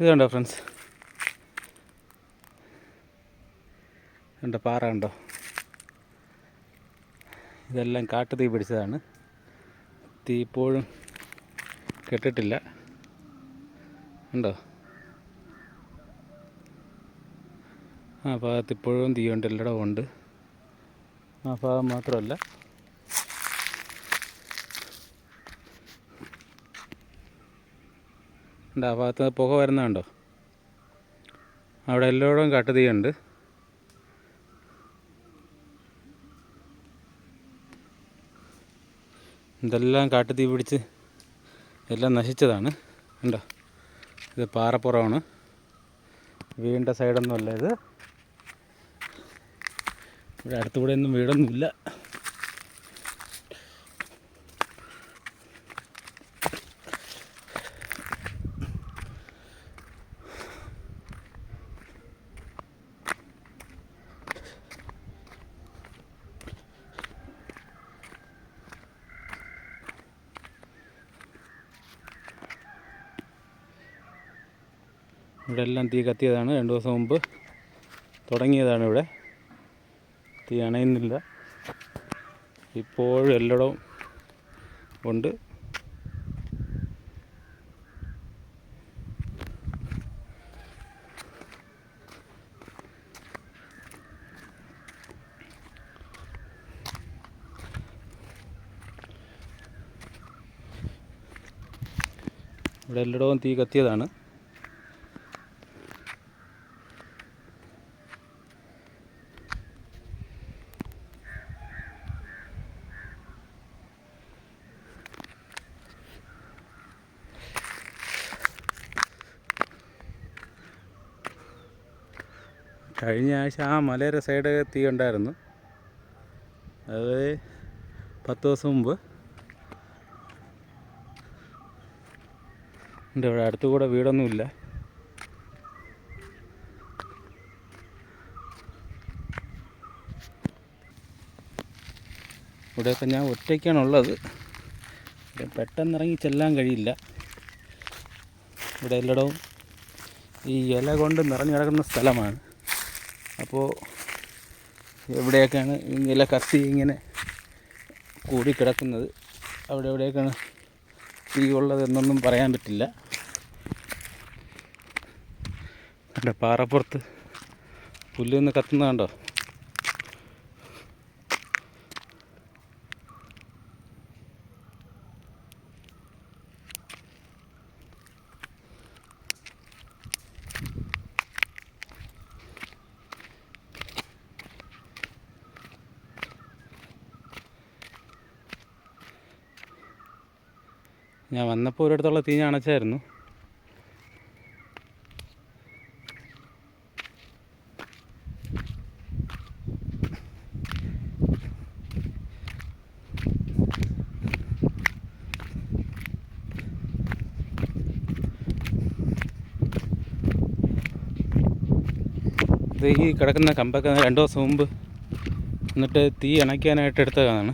ഇത് കണ്ടോ ഫ്രണ്ട്സ് കണ്ടോ പാറ കണ്ടോ? ഇതെല്ലാം കാട്ടുതീ പിടിച്ചതാണ്. തീ ഇപ്പോഴും കെട്ടിട്ടില്ല. ഉണ്ടോ ആ ഭാഗത്ത് ഇപ്പോഴും തീയുണ്ട് എല്ലായിടവും ഉണ്ട്. ആ ഭാഗം മാത്രമല്ല. ഉണ്ട് ആ ഭാഗത്ത് പുക വരുന്നുണ്ടോ അവിടെ എല്ലായിടവും കാട്ടുതീയുണ്ട് ഇതെല്ലാം കാട്ടുതീ പിടിച്ച് എല്ലാം നശിച്ചതാണ്. ഉണ്ടോ ഇത് പാറപ്പുറമാണ്. വീടിന്റെ സൈഡൊന്നുമല്ല ഇത്. ഇവിടെ അടുത്തുകൂടെ ഒന്നും വീടൊന്നുമില്ല. ഇവിടെ എല്ലാം തീ കത്തിയതാണ്. രണ്ട് ദിവസം മുമ്പ് തുടങ്ങിയതാണ് ഇവിടെ. തീ അണയുന്നില്ല. ഇപ്പോഴും എല്ലായിടവും ഉണ്ട്. ഇവിടെ എല്ലായിടവും തീ കത്തിയതാണ്. കഴിഞ്ഞ ആഴ്ച ആ മലയുടെ സൈഡ് തീ ഉണ്ടായിരുന്നു അത് പത്ത് ദിവസം മുമ്പ്. എന്റെ ഇവിടെ അടുത്തുകൂടെ വീടൊന്നുമില്ല. ഇവിടെയൊക്കെ ഞാൻ ഒറ്റയ്ക്കാണുള്ളത് പെട്ടെന്ന് ഇറങ്ങി ചെല്ലാൻ കഴിയില്ല. ഇവിടെ എല്ലായിടവും ഈ ഇല കൊണ്ട് നിറഞ്ഞു കിടക്കുന്ന സ്ഥലമാണ്. അപ്പോൾ എവിടെയൊക്കെയാണ് ഇല കത്തി ഇങ്ങനെ കൂടി കിടക്കുന്നത് അവിടെ എവിടെയൊക്കെയാണ് തീ പറയാൻ പറ്റില്ല. അവിടെ പാറപ്പുറത്ത് പുല്ലൊന്ന് കത്തുന്ന കണ്ടോ ഞാൻ വന്നപ്പോൾ ഒരിടത്തുള്ള തീ അണച്ചായിരുന്നു ഈ കിടക്കുന്ന കമ്പൊക്കെ രണ്ട് ദിവസം മുമ്പ് എന്നിട്ട് തീ അണയ്ക്കാനായിട്ട് എടുത്തതാണ്.